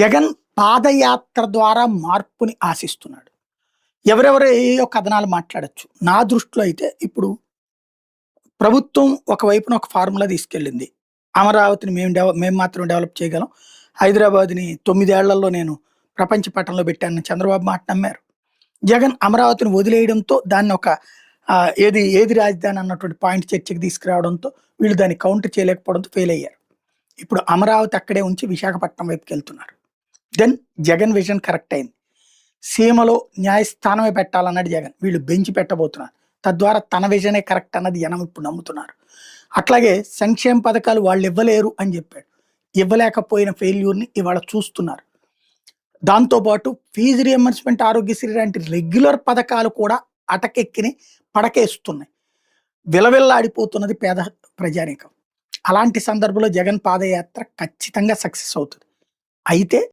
జగన్ పాదయాత్ర ద్వారా మార్పుని ఆశిస్తున్నాడు. ఎవరెవరు ఏయో కథనాలు మాట్లాడొచ్చు. నా దృష్టిలో అయితే ఇప్పుడు ప్రభుత్వం ఒకవైపున ఒక ఫార్ములా తీసుకెళ్ళింది. అమరావతిని మేము డెవ మేము మాత్రం డెవలప్ చేయగలం. హైదరాబాద్ని తొమ్మిదేళ్ళలో నేను ప్రపంచ పట్టణంలో పెట్టానని చంద్రబాబు మాట నమ్మారు. జగన్ అమరావతిని వదిలేయడంతో దాన్ని ఒక ఏది ఏది రాజధాని అన్నటువంటి పాయింట్ చర్చకి తీసుకురావడంతో వీళ్ళు దాన్ని కౌంటర్ చేయలేకపోవడంతో ఫెయిల్ అయ్యారు. ఇప్పుడు అమరావతి అక్కడే ఉంచి విశాఖపట్నం వైపుకి వెళ్తున్నారు. దెన్ జగన్ విజన్ కరెక్ట్ అయింది. సీమలో న్యాయస్థానమే పెట్టాలన్నాడు జగన్. వీళ్ళు బెంచి పెట్టబోతున్నారు. తద్వారా తన విజనే కరెక్ట్ అన్నది జనం ఇప్పుడు నమ్ముతున్నారు. అట్లాగే సంక్షేమ పథకాలు వాళ్ళు ఇవ్వలేరు అని చెప్పాడు. ఇవ్వలేకపోయిన ఫెయిల్యూర్ని ఇవాళ చూస్తున్నారు. దాంతోపాటు ఫీజు రియంబర్స్మెంట్ ఆరోగ్యశ్రీ లాంటి రెగ్యులర్ పథకాలు కూడా అటకెక్కిని పడకేస్తున్నాయి. విలవిల్లాడిపోతున్నది పేద ప్రజానీకం. అలాంటి సందర్భంలో జగన్ పాదయాత్ర ఖచ్చితంగా సక్సెస్ అవుతుంది. అయితే